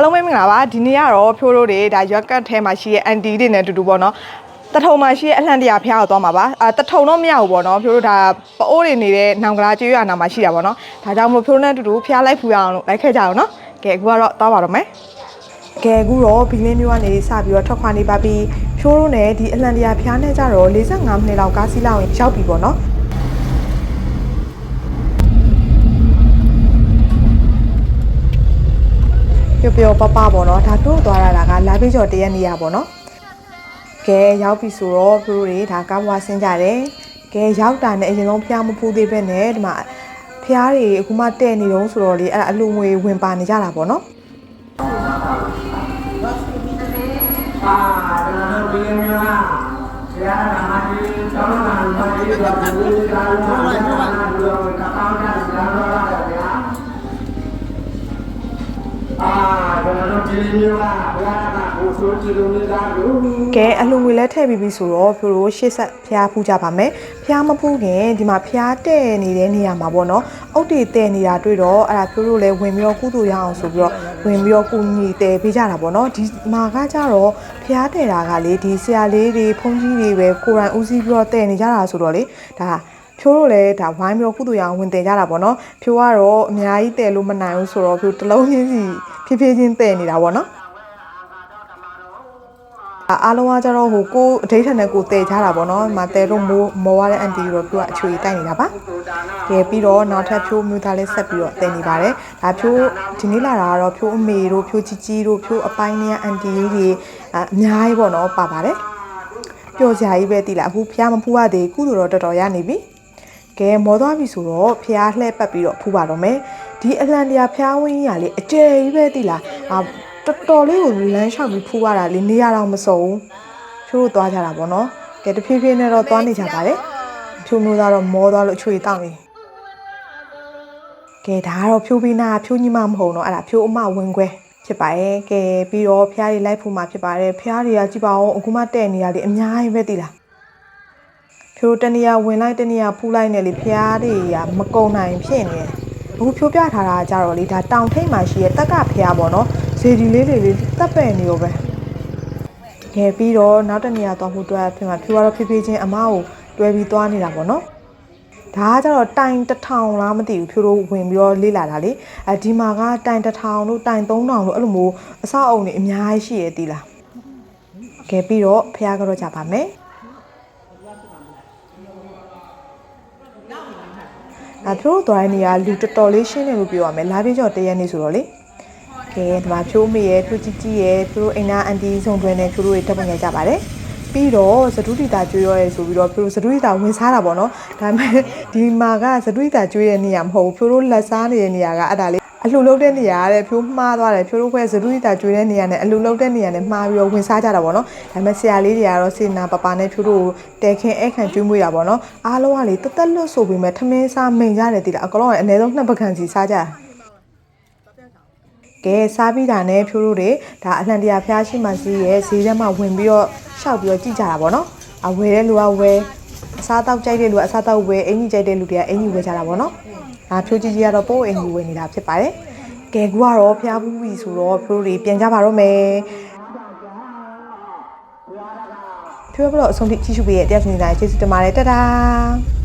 အားလုံးပဲမင်္ဂလာပါဒီနေ့ကတော့ဖြိုးတို့တွေဒါရွက်ကတ်ထဲမှာရှိရဲ့အန်တီတွေနဲ့အတူတူပေါ့နော်တထုံမှာရှိရဲ့အလှန်တရာဖျားကိုသွားမှာပါအာတထုံတော့မရဘူးပေါ့နော်ဖြိုးတို့ဒါပအိုးတွေနေတဲ့နောင်ကလာကျွေးရနာမှာရှိတာပေါ့နော်ဒါကြောင့်မလို့ဖြိုးတို့နဲ့အတူတူဖျားလိုက်ဖူရအောင်လို့လိုက်ခဲ့ကြအောင်နော်ကဲအခုကတော့သွားပါတော့မယ်ကဲအခုတော့ဘီလင်းမျိုးကနေစပြီးတော့ထွက်ခွာနေပါပြီဖြိုးတို့နဲ့ဒီအလှန်တရာဖျားနဲ့ကြတော့45မိနစ်လောက်ကားစီးလောက်ရင်ရောက်ပြီပေါ့နော် ပျော်ပျော်ပပပေါ့နော်ဒါတို့သွားရတာကလာပေးကျော်တရက်နေရပေါ့နော်ကဲရောက်ပြီဆိုတော့သူတို့တွေဒါကားဘွားဆင်းကြတယ်ကဲရောက်တာနဲ့အရင်ဆုံးဖျားမဖူးသေးပဲနဲ့ဒီမှာဖျားတွေအခုမှတဲ့နေတော့ဆိုတော့လေအဲ့ဒါအလူငွေဝင်ပါနေကြတာပေါ့နော်အာကျွန်တော်တို့ဒီမျိုးကဆရာကမာတီတောင်းတာမာတီကဘူးကာလာမာနာလို့ အာကျွန်တော်တို့ဒီမျိုးကဘုရားကကိုဆိုကြည့်လို့နေတာလို့ကဲအလူငွေလဲထည့်ပြီးပြီဆိုတော့သူတို့ရှေ့ဆက်ဖျားဖူးကြပါမယ်ဖျားမဖူးခင်ဒီမှာဖျားတဲ့နေတဲ့နေရာမှာပေါ့နော်အုတ်တွေတဲ့နေတာတွေ့တော့အဲ့ဒါသူတို့လည်းဝင်ပြီးတော့ကုသိုလ်ရအောင်ဆိုပြီးတော့ဝင်ပြီးတော့ကုညီတဲ့ပေးကြတာပေါ့နော်ဒီမှာကကြတော့ဖျားတဲ့တာကလေဒီဆရာလေးတွေဖုန်းကြီးတွေပဲကိုရိုင်းဦးစီးပြီးတော့တဲ့နေကြတာဆိုတော့လေဒါ ဖြိုးတို့လည်းဒါဝိုင်းပြီးတော့ကုသိုလ်ရအောင်ဝင်တယ်ကြတာပေါ့နော်ဖြိုးကတော့အများကြီးတယ်လို့မနိုင်ဘူးဆိုတော့ဖြိုးတစ်လုံးချင်းစီဖြည်းဖြည်းချင်းတဲ့နေတာပေါ့နော်အားလုံးကကြတော့ဟိုကိုအဋိဌာန်နဲ့ကိုတည်ကြတာပေါ့နော်။ဒီမှာတဲတော့မိုးမော်ရတဲ့အန်တီတို့ပြောအချွေတိုက်နေတာပါ။ကဲပြီးတော့နောက်ထပ်ဖြိုးမျိုးသားလေးဆက်ပြီးတော့တည်နေပါတယ်။ဒါဖြိုးဒီနေ့လာတာကတော့ဖြိုးအမေတို့ဖြိုးကြီးကြီးတို့ဖြိုးအပိုင်းနဲ့အန်တီတွေအအများကြီးပေါ့နော်ပါပါတယ်။ပျော်စရာကြီးပဲတိလာအခုဖျားမဖူးရသေးကုသိုလ်တော့တော်တော်ရနေပြီ။ ကဲမောသွားပြီဆိုတော့ဖျားလှဲ့ပတ်ပြီးတော့ဖူးပါတော့မယ်။ဒီအလန်တရာဖျားဝင်းကြီးကလေအကျယ်ကြီးပဲတိလာ။အာတော်တော်လေးကိုလမ်းလျှောက်ပြီးဖူးရတာလေနေရတော့မစုံဘူး။ဖြိုးတို့သွားကြတာပေါ့နော်ကဲတဖြည်းဖြည်းနဲ့တော့သွားနေကြပါတယ်ဖြိုးမျိုးသားတော့မောသွားလို့အချွေတောက်နေကဲဒါကတော့ဖြိုးပြီးနာဖြိုးညီမမဟုတ်တော့အဲ့ဒါဖြိုးအမဝင်ခွဲဖြစ်ပါရဲ့ကဲပြီးတော့ဖျားတွေလိုက်ဖူမှာဖြစ်ပါတယ်ဖျားတွေကကြည့်ပါဦးအခုမှတဲ့နေရလေအများကြီးပဲတည်လား ဖြိုးတနေရဝင်လိုက်တနေရဖူးလိုက်နေလေဖျားတွေကမကုံနိုင်ဖြစ်နေတယ်အခုဖြိုးပြထားတာကြတော့လေဒါတောင်ထိပ်မှာရှိရဲ့တက်ကဖျားပေါ့နော်ဇေဒီလေးတွေလေးတက်ပဲ့နေရောပဲငယ်ပြီးတော့နောက်တစ်နေရာသွားဖို့အတွက်ဖြစ်မှာဖြူကတော့ဖြည်းဖြည်းချင်းအမကိုတွဲပြီးသွားနေတာပေါ့နော်ဒါကကြတော့တိုင်တစ်ထောင်လားမသိဘူးဖြူတို့ဝင်ပြီးတော့လေ့လာတာလေအဲဒီမှာကတိုင်တစ်ထောင်တို့တိုင်သုံးထောင်တို့အဲ့လိုမျိုးအဆောက်အုံတွေအများကြီးရှိရသေးလားကဲပြီးတော့ဖះကတော့ကြပါမယ် အဲသူတို့သွားတဲ့နေရာလူတော်တော်လေးရှင်းတယ်လို့ပြောရမယ်လာပြေကျော်တရက်နေဆိုတော့လေကဲဒီမှာဖြိုးမေရဲ့ဖြိုးကြီးကြီးရဲ့သူတို့အိမ်နာအန်တီဆုံးတွဲနဲ့ဖြိုးတို့တွေတက်ပုံရကြပါတယ်ပြီးတော့သတုတိတာကျွေးရဲဆိုပြီးတော့ဖြိုးတို့သတုတိတာဝင်စားတာပေါ့နော်ဒါပေမဲ့ဒီမှာကသတုတိတာကျွေးတဲ့နေရာမဟုတ်ဘူးဖြိုးတို့လက်စားနေတဲ့နေရာကအဲ့ဒါလေး အလှလုတ်တဲ့နေရာတဲ့ဖြိုးမှားသွားတယ်ဖြိုးတို့ခွဲသတုတိတာကျွေးတဲ့နေရာနဲ့အလှလုတ်တဲ့နေရာနဲ့မှားပြီးတော့ဝင်စားကြတာပေါ့နော်ဒါပေမဲ့ဆရာလေးတွေကတော့စေနာပပနဲ့ဖြိုးတို့တဲခင်အဲ့ခံကျွေးမွေးတာပေါ့နော်အားလုံးကလေတက်တက်လွတ်ဆိုပြီးမဲ့ထမင်းစားမိန်ကြတယ်တိလားအကောင်လုံးကအနည်းဆုံးနှစ်ပကံစီစားကြတာကဲစားပြီးတာနဲ့ဖြိုးတို့တွေဒါအလှန်တရာဖျားရှိမှစီးရဲ့ဈေးထဲမှာဝင်ပြီးတော့ရှောက်ပြီးတော့ကြည့်ကြတာပေါ့နော်အဝယ်တဲ့လူကဝယ်အစားတောက်ကြိုက်တဲ့လူကအစားတောက်ဝယ်အင်ကြီးကြိုက်တဲ့လူတွေကအင်ကြီးဝယ်ကြတာပေါ့နော် ဒါဖြိုးကြီးကြီးကတော့ပို့အင်ကြီးဝယ်နေတာဖြစ်ပါတယ်ကဲကူကတော့ဖျားဘူးပြီဆိုတော့ဖြိုးတွေပြန်ကြပါတော့မယ်ဖြိုးဘလို့အဆုံးထိကြည့်ရှုပေးရဲ့တရားစနေတိုင်းကျေးဇူးတင်ပါတယ်တတား